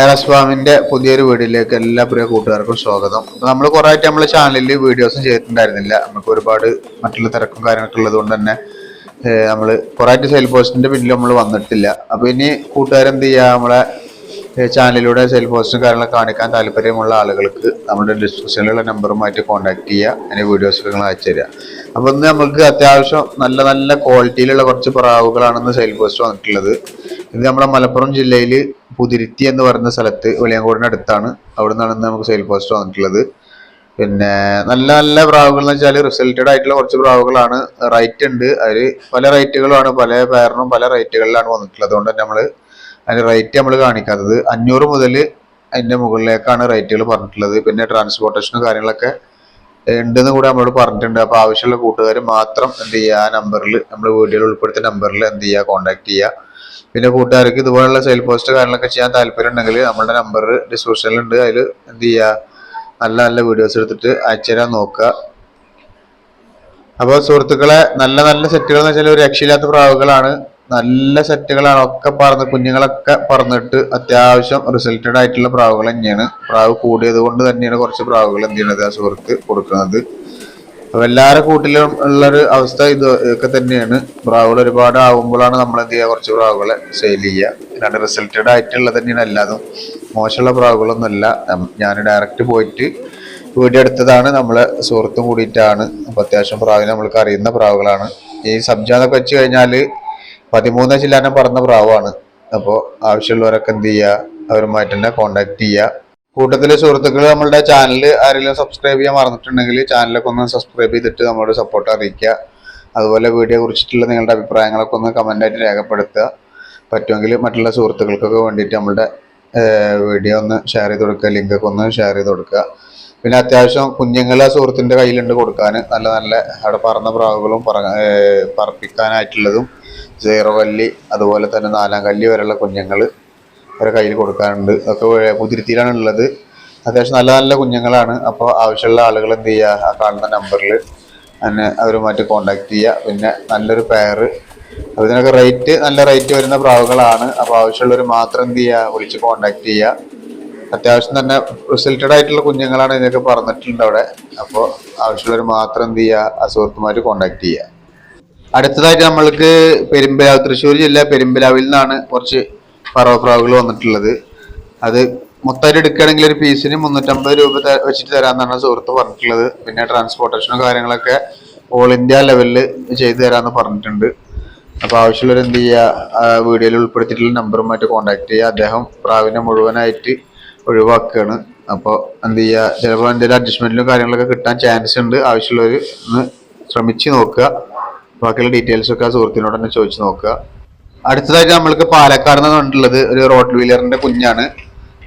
Aires ഫാമിന്റെ പുതിയൊരു വീഡിയോയിലേക്ക് എല്ലാ പ്രിയ കൂട്ടുകാർക്കും സ്വാഗതം. നമ്മൾ കുറെ ആയിട്ട് നമ്മളെ ചാനലിൽ വീഡിയോസ് ചെയ്തിട്ടുണ്ടായിരുന്നില്ല. നമുക്ക് ഒരുപാട് മറ്റുള്ള തിരക്കും കാര്യങ്ങളൊക്കെ ഉള്ളത് കൊണ്ട് തന്നെ നമ്മൾ കുറെ ആയിട്ട് സെയിൽ പോസ്റ്റിന്റെ പിന്നിൽ നമ്മൾ വന്നിട്ടില്ല. അപ്പൊ ഇനി കൂട്ടുകാരെന്ത് ചെയ്യുക നമ്മളെ ചാനലിലൂടെ സെൽഫ് പോസ്റ്റും കാര്യങ്ങളൊക്കെ കാണിക്കാൻ താല്പര്യമുള്ള ആളുകൾക്ക് നമ്മുടെ ഡിസ്ക്രിപ്ഷനിലുള്ള നമ്പറുമായിട്ട് കോൺടാക്ട് ചെയ്യുക അതിന് വീഡിയോസ് നിങ്ങൾ അയച്ചു തരിക. അപ്പൊ ഇന്ന് നമുക്ക് അത്യാവശ്യം നല്ല നല്ല ക്വാളിറ്റിയിലുള്ള കുറച്ച് പ്രാവുകളാണെന്ന് സെൽഫ് പോസ്റ്റ് വന്നിട്ടുള്ളത്. ഇത് നമ്മുടെ മലപ്പുറം ജില്ലയിൽ പുതിരുത്തി എന്ന് പറയുന്ന സ്ഥലത്ത് വെളിയങ്കോടിന് അടുത്താണ്. അവിടെ നിന്നാണ് ഇന്ന് നമുക്ക് സെൽഫ് പോസ്റ്റ് വന്നിട്ടുള്ളത്. പിന്നെ നല്ല നല്ല പ്രാവുകൾ എന്ന് വെച്ചാൽ റിസൾട്ടഡ് ആയിട്ടുള്ള കുറച്ച് പ്രാവുകളാണ്. റൈറ്റ് ഉണ്ട്. അതിൽ പല റൈറ്റുകളുമാണ് പല പേരിനും പല റൈറ്റുകളിലാണ് വന്നിട്ടുള്ളത്. അതുകൊണ്ട് തന്നെ നമ്മൾ അതിന്റെ റേറ്റ് നമ്മൾ കാണിക്കാത്തത്. അഞ്ഞൂറ് മുതൽ അതിന്റെ മുകളിലേക്കാണ് റേറ്റുകൾ പറഞ്ഞിട്ടുള്ളത്. പിന്നെ ട്രാൻസ്പോർട്ടേഷനും കാര്യങ്ങളൊക്കെ ഉണ്ടെന്ന് കൂടെ നമ്മളോട് പറഞ്ഞിട്ടുണ്ട്. അപ്പോൾ ആവശ്യമുള്ള കൂട്ടുകാർ മാത്രം എന്ത് ചെയ്യുക? ആ നമ്പറിൽ നമ്മൾ വീഡിയോയിൽ ഉൾപ്പെടുത്തിയ നമ്പറിൽ എന്ത് ചെയ്യുക? കോൺടാക്ട് ചെയ്യുക. പിന്നെ കൂട്ടുകാർക്ക് ഇതുപോലുള്ള സെയിൽ പോസ്റ്റ് കാര്യങ്ങളൊക്കെ ചെയ്യാൻ താല്പര്യം ഉണ്ടെങ്കിൽ നമ്മുടെ നമ്പർ ഡിസ്ക്രിപ്ഷനിലുണ്ട് അതിൽ എന്ത് ചെയ്യുക? നല്ല നല്ല വീഡിയോസ് എടുത്തിട്ട് അയച്ചുതരാൻ നോക്കുക. അപ്പോൾ സുഹൃത്തുക്കളെ നല്ല നല്ല സെറ്റുകൾ എന്ന് വെച്ചാൽ ഒരു രക്ഷയില്ലാത്ത പ്രാവുകളാണ്. നല്ല സെറ്റുകളാണ്. ഒക്കെ പറന്ന് കുഞ്ഞുങ്ങളൊക്കെ പറന്നിട്ട് അത്യാവശ്യം റിസൾട്ടഡ് ആയിട്ടുള്ള പ്രാവുകൾ തന്നെയാണ്. പ്രാവ് കൂടിയത് കൊണ്ട് തന്നെയാണ് കുറച്ച് പ്രാവുകൾ എന്ത് ചെയ്യണത് ആ സുഹൃത്ത് കൊടുക്കുന്നത്. അപ്പൊ എല്ലാവരുടെ കൂട്ടിലും ഉള്ളൊരു അവസ്ഥ ഇത് ഒക്കെ തന്നെയാണ്. പ്രാവുകൾ ഒരുപാട് ആവുമ്പോഴാണ് നമ്മൾ എന്ത് ചെയ്യുക? കുറച്ച് പ്രാവുകളെ സെയിൽ ചെയ്യുക. അല്ലാണ്ട് റിസൾട്ടഡ് ആയിട്ടുള്ളത് തന്നെയാണ് എല്ലാതും. മോശമുള്ള പ്രാവുകളൊന്നുമല്ല. ഞാൻ ഡയറക്റ്റ് പോയിട്ട് വീഡിയോ എടുത്തതാണ്. നമ്മളെ സുഹൃത്തും കൂടിയിട്ടാണ്. അപ്പൊ അത്യാവശ്യം പ്രാവിനെ നമ്മൾക്ക് അറിയുന്ന പ്രാവുകളാണ്. ഈ സബ്ജാന്നൊക്കെ വെച്ച് കഴിഞ്ഞാൽ പതിമൂന്ന് ചില്ലാനം പറഞ്ഞ പ്രാവാണ്. അപ്പോൾ ആവശ്യമുള്ളവരൊക്കെ എന്ത് ചെയ്യുക അവരുമായിട്ട് തന്നെ കോണ്ടാക്ട് ചെയ്യുക കൂട്ടത്തിലെ സുഹൃത്തുക്കൾ നമ്മളുടെ ചാനൽ ആരെങ്കിലും സബ്സ്ക്രൈബ് ചെയ്യാൻ മറന്നിട്ടുണ്ടെങ്കിൽ ചാനലൊക്കെ ഒന്ന് സബ്സ്ക്രൈബ് ചെയ്തിട്ട് നമ്മളോട് സപ്പോർട്ട് അറിയിക്കുക. അതുപോലെ വീഡിയോ കുറിച്ചിട്ടുള്ള നിങ്ങളുടെ അഭിപ്രായങ്ങളൊക്കെ ഒന്ന് കമന്റായിട്ട് രേഖപ്പെടുത്തുക. പറ്റുമെങ്കിൽ മറ്റുള്ള സുഹൃത്തുക്കൾക്കൊക്കെ വേണ്ടിയിട്ട് നമ്മളുടെ വീഡിയോ ഒന്ന് ഷെയർ ചെയ്ത് കൊടുക്കുക. ലിങ്കൊക്കെ ഒന്ന് ഷെയർ ചെയ്ത് കൊടുക്കുക. പിന്നെ അത്യാവശ്യം കുഞ്ഞുങ്ങളെ സുഹൃത്തിന്റെ കയ്യിലുണ്ട് കൊടുക്കാൻ. നല്ല നല്ല അവിടെ പറന്ന പ്രാവുകളും പറ പറപ്പിക്കാനായിട്ടുള്ളതും സീറോ കല്ലി അതുപോലെ തന്നെ നാലാം കല്ലി വരെയുള്ള കുഞ്ഞുങ്ങൾ അവരെ കയ്യിൽ കൊടുക്കാറുണ്ട്. അതൊക്കെ കുതിരത്തിയിലാണ് ഉള്ളത് അത്യാവശ്യം നല്ല നല്ല കുഞ്ഞുങ്ങളാണ്. അപ്പോൾ ആവശ്യമുള്ള ആളുകൾ എന്ത് ചെയ്യുക ആ കാണുന്ന നമ്പറിൽ തന്നെ അവരുമായിട്ട് കോണ്ടാക്ട് ചെയ്യുക പിന്നെ നല്ലൊരു പെയർ ഇതിനൊക്കെ റേറ്റ് നല്ല റേറ്റ് വരുന്ന പ്രാവുകളാണ്. അപ്പോൾ ആവശ്യമുള്ളവർ മാത്രം എന്ത് ചെയ്യുക വിളിച്ച് കോണ്ടാക്ട് ചെയ്യുക അത്യാവശ്യം തന്നെ റിസൾട്ടഡ് ആയിട്ടുള്ള കുഞ്ഞുങ്ങളാണ് ഇതിനൊക്കെ പറഞ്ഞിട്ടുണ്ട് അവിടെ. അപ്പോൾ ആവശ്യമുള്ളവർ മാത്രം എന്ത് ചെയ്യുക ആ സുഹൃത്തുമായിട്ട് കോണ്ടാക്ട് ചെയ്യുക അടുത്തതായിട്ട് നമ്മൾക്ക് പെരുമ്പലാവ് തൃശ്ശൂർ ജില്ല പെരുമ്പലാവിൽ നിന്നാണ് കുറച്ച് പറവപ്രാവുകൾ വന്നിട്ടുള്ളത്. അത് മൊത്തമായിട്ട് എടുക്കുകയാണെങ്കിൽ ഒരു പീസിന് മുന്നൂറ്റമ്പത് രൂപ വെച്ചിട്ട് തരാമെന്നാണ് സുഹൃത്ത് പറഞ്ഞിട്ടുള്ളത്. പിന്നെ ട്രാൻസ്പോർട്ടേഷനും കാര്യങ്ങളൊക്കെ ഓൾ ഇന്ത്യ ലെവലിൽ ചെയ്തു തരാമെന്ന് പറഞ്ഞിട്ടുണ്ട്. അപ്പോൾ ആവശ്യമുള്ളവർ എന്ത് ചെയ്യുക വീഡിയോയിൽ ഉൾപ്പെടുത്തിയിട്ടുള്ള നമ്പറുമായിട്ട് കോൺടാക്ട് ചെയ്യുക. അദ്ദേഹം പ്രാവിനെ മുഴുവനായിട്ട് ഒഴിവാക്കുകയാണ്. അപ്പോൾ എന്ത് ചെയ്യുക ചിലപ്പോൾ എന്തെങ്കിലും അഡ്ജസ്റ്റ്മെന്റിലും കാര്യങ്ങളൊക്കെ കിട്ടാൻ ചാൻസ് ഉണ്ട്. ആവശ്യമുള്ളവർ ഒന്ന് ശ്രമിച്ച് നോക്കുക. ബാക്കിയുള്ള ഡീറ്റെയിൽസ് ഒക്കെ ആ സുഹൃത്തിനോട് തന്നെ ചോദിച്ചു നോക്കുക. അടുത്തതായിട്ട് നമ്മൾക്ക് പാലക്കാട് നിന്ന് കണ്ടിട്ടുള്ളത് ഒരു റോഡ് വീലറിന്റെ കുഞ്ഞാണ്.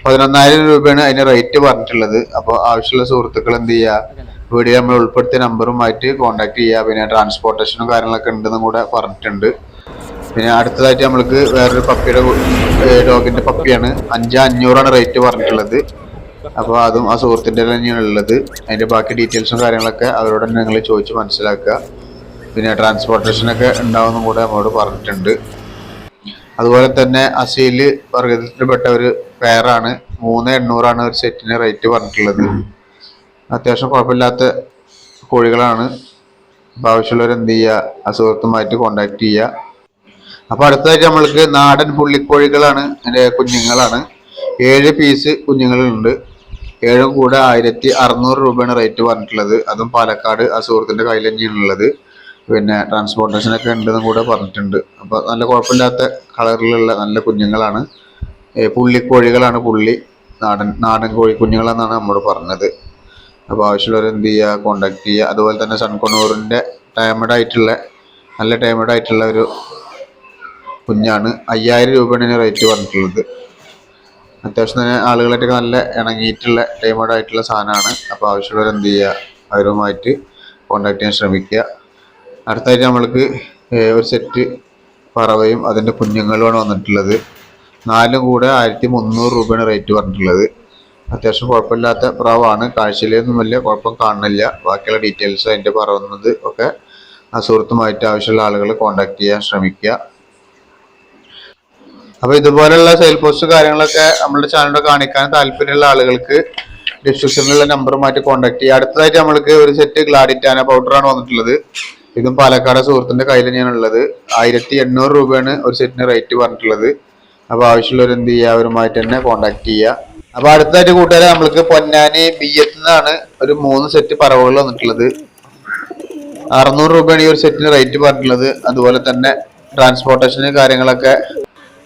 പതിനൊന്നായിരം രൂപയാണ് അതിന് റേറ്റ് പറഞ്ഞിട്ടുള്ളത്. അപ്പോൾ ആവശ്യമുള്ള സുഹൃത്തുക്കൾ എന്ത് ചെയ്യുക? വീഡിയോ നമ്മൾ ഉൾപ്പെടുത്തിയ നമ്പറുമായിട്ട് കോൺടാക്ട് ചെയ്യുക. പിന്നെ ട്രാൻസ്പോർട്ടേഷനും കാര്യങ്ങളൊക്കെ ഉണ്ടെന്നും കൂടെ പറഞ്ഞിട്ടുണ്ട്. പിന്നെ അടുത്തതായിട്ട് നമ്മൾക്ക് വേറൊരു പപ്പിയുടെ ഡോഗിന്റെ പപ്പിയാണ്. അഞ്ച് അഞ്ഞൂറാണ് റേറ്റ് പറഞ്ഞിട്ടുള്ളത്. അപ്പോൾ അതും ആ സുഹൃത്തിന്റെ തന്നെയാണ് ഉള്ളത്. അതിന്റെ ബാക്കി ഡീറ്റെയിൽസും കാര്യങ്ങളൊക്കെ അവരോട് തന്നെ നിങ്ങൾ ചോദിച്ച് മനസ്സിലാക്കുക. പിന്നെ ട്രാൻസ്പോർട്ടേഷനൊക്കെ ഉണ്ടാവുന്ന കൂടെ നമ്മോട് പറഞ്ഞിട്ടുണ്ട്. അതുപോലെ തന്നെ അസീൽ വർഗത്തിൽപ്പെട്ട ഒരു പെയറാണ് മൂന്ന് എണ്ണൂറാണ് ഒരു സെറ്റിന് റേറ്റ് പറഞ്ഞിട്ടുള്ളത്. അത്യാവശ്യം കുഴപ്പമില്ലാത്ത കോഴികളാണ്. അപ്പോൾ ആവശ്യമുള്ളവർ എന്ത് ചെയ്യുക? അസുഖത്തുമായിട്ട് കോണ്ടാക്ട് ചെയ്യുക. അപ്പോൾ അടുത്തതായിട്ട് നമ്മൾക്ക് നാടൻ പുള്ളിക്കോഴികളാണ്. എന്റെ കുഞ്ഞുങ്ങളാണ്. ഏഴ് പീസ് കുഞ്ഞുങ്ങളുണ്ട്. ഏഴും കൂടെ ആയിരത്തി അറുന്നൂറ് രൂപയാണ് റേറ്റ് പറഞ്ഞിട്ടുള്ളത്. അതും പാലക്കാട് ആ സുഹൃത്തിന്റെ കയ്യിൽ തന്നെയാണ് ഉള്ളത്. പിന്നെ ട്രാൻസ്പോർട്ടേഷനൊക്കെ ഉണ്ടെന്നും കൂടെ പറഞ്ഞിട്ടുണ്ട്. അപ്പോൾ നല്ല കുഴപ്പമില്ലാത്ത കളറിലുള്ള നല്ല കുഞ്ഞുങ്ങളാണ്. പുള്ളി പുള്ളിക്കോഴികളാണ് പുള്ളി. നാടൻ നാടൻ കോഴി കുഞ്ഞുങ്ങളെന്നാണ് നമ്മോട് പറഞ്ഞത്. അപ്പോൾ ആവശ്യമുള്ളവർ എന്ത് ചെയ്യുക കോണ്ടാക്ട് ചെയ്യുക. അതുപോലെ തന്നെ സൺകൊണൂറിന്റെ ടൈമഡ് ആയിട്ടുള്ള നല്ല ടൈമഡ് ആയിട്ടുള്ള ഒരു കുഞ്ഞാണ്. അയ്യായിരം രൂപയാണ് റേറ്റ് പറഞ്ഞിട്ടുള്ളത്. അത്യാവശ്യം തന്നെ ആളുകളായിട്ടൊക്കെ നല്ല ഇണങ്ങിയിട്ടുള്ള ടൈമഡ് ആയിട്ടുള്ള സാധനമാണ്. അപ്പോൾ ആവശ്യമുള്ളവർ എന്ത് ചെയ്യുക അവരുമായിട്ട് കോണ്ടാക്ട് ചെയ്യാൻ ശ്രമിക്കുക. അടുത്തായിട്ട് നമ്മൾക്ക് ഒരു സെറ്റ് പറവയും അതിന്റെ കുഞ്ഞുങ്ങളുമാണ് വന്നിട്ടുള്ളത്. നാലും കൂടെ ആയിരത്തി മുന്നൂറ് രൂപയാണ് റേറ്റ് പറഞ്ഞിട്ടുള്ളത്. അത്യാവശ്യം കുഴപ്പമില്ലാത്ത പ്രാവാണ്. കാഴ്ചയിലൊന്നും വലിയ കുഴപ്പം കാണുന്നില്ല. ബാക്കിയുള്ള ഡീറ്റെയിൽസ് അതിന്റെ പറയുന്നത് ഒക്കെ ആ സുഹൃത്തുമായിട്ട് ആവശ്യമുള്ള ആളുകൾ കോണ്ടാക്ട് ചെയ്യാൻ ശ്രമിക്കുക. അപ്പോൾ ഇതുപോലെയുള്ള സെയിൽ പോസ്റ്റ് കാര്യങ്ങളൊക്കെ നമ്മുടെ ചാനലിൽ കാണിക്കാൻ താല്പര്യമുള്ള ആളുകൾക്ക് ഡിസ്ക്രിപ്ഷനിലുള്ള നമ്പറുമായിട്ട് കോൺടാക്ട് ചെയ്യുക. അടുത്തതായിട്ട് നമ്മൾക്ക് ഒരു സെറ്റ് ഗ്ലാഡിറ്റാന പൗഡറാണ് വന്നിട്ടുള്ളത്. ഇതും പാലക്കാട് സുഹൃത്തിന്റെ കയ്യിൽ തന്നെയാണ് ഉള്ളത്. ആയിരത്തി എണ്ണൂറ് രൂപയാണ് ഒരു സെറ്റിന് റേറ്റ് പറഞ്ഞിട്ടുള്ളത്. അപ്പൊ ആവശ്യമുള്ളവർ എന്ത് ചെയ്യുക അവരുമായിട്ട് തന്നെ കോണ്ടാക്ട് ചെയ്യുക. അപ്പൊ അടുത്തതായിട്ട് കൂട്ടുകാരെ നമ്മൾക്ക് പൊന്നാനി ബിയത്ത് നിന്നാണ് ഒരു മൂന്ന് സെറ്റ് പറവുകൾ വന്നിട്ടുള്ളത്. അറുന്നൂറ് രൂപയാണ് ഈ ഒരു സെറ്റിന് റേറ്റ് പറഞ്ഞിട്ടുള്ളത്. അതുപോലെ തന്നെ ട്രാൻസ്പോർട്ടേഷന് കാര്യങ്ങളൊക്കെ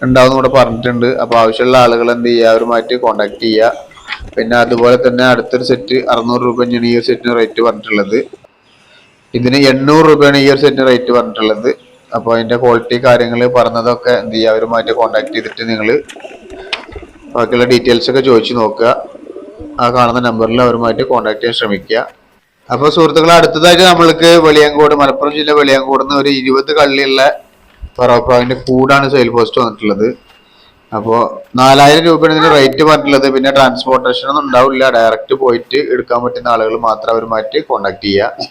ഉണ്ടാവും ഇവിടെ പറഞ്ഞിട്ടുണ്ട്. അപ്പൊ ആവശ്യമുള്ള ആളുകൾ എന്ത് ചെയ്യുക അവരുമായിട്ട് കോണ്ടാക്ട് ചെയ്യുക. പിന്നെ അതുപോലെ തന്നെ അടുത്തൊരു സെറ്റ് അറുന്നൂറ് രൂപ ഈ ഒരു സെറ്റിന് റേറ്റ് പറഞ്ഞിട്ടുള്ളത്. ഇതിന് എണ്ണൂറ് രൂപയാണ് ഈ ഒരു സെറ്റിന് റേറ്റ് പറഞ്ഞിട്ടുള്ളത്. അപ്പോൾ അതിന്റെ ക്വാളിറ്റി കാര്യങ്ങൾ പറഞ്ഞതൊക്കെ എന്ത് ചെയ്യുക അവരുമായിട്ട് കോൺടാക്ട് ചെയ്തിട്ട് നിങ്ങൾ ബാക്കിയുള്ള ഡീറ്റെയിൽസ് ഒക്കെ ചോദിച്ചു നോക്കുക. ആ കാണുന്ന നമ്പറിൽ അവരുമായിട്ട് കോൺടാക്ട് ചെയ്യാൻ ശ്രമിക്കുക. അപ്പോൾ സുഹൃത്തുക്കളെ അടുത്തതായിട്ട് നമ്മൾക്ക് വെളിയങ്കോട് മലപ്പുറം ജില്ല വെളിയങ്കോട് നിന്ന് ഒരു ഇരുപത് കള്ളിയുള്ള ഫറോപ്രാവിന്റെ കൂടാണ് സെയിൽ പോസ്റ്റ് വന്നിട്ടുള്ളത്. അപ്പോൾ നാലായിരം രൂപയാണ് ഇതിന് റേറ്റ് പറഞ്ഞിട്ടുള്ളത്. പിന്നെ ട്രാൻസ്പോർട്ടേഷൻ ഒന്നും ഉണ്ടാവില്ല. ഡയറക്റ്റ് പോയിട്ട് എടുക്കാൻ പറ്റുന്ന ആളുകൾ മാത്രം അവരുമായിട്ട് കോൺടാക്ട് ചെയ്യുക.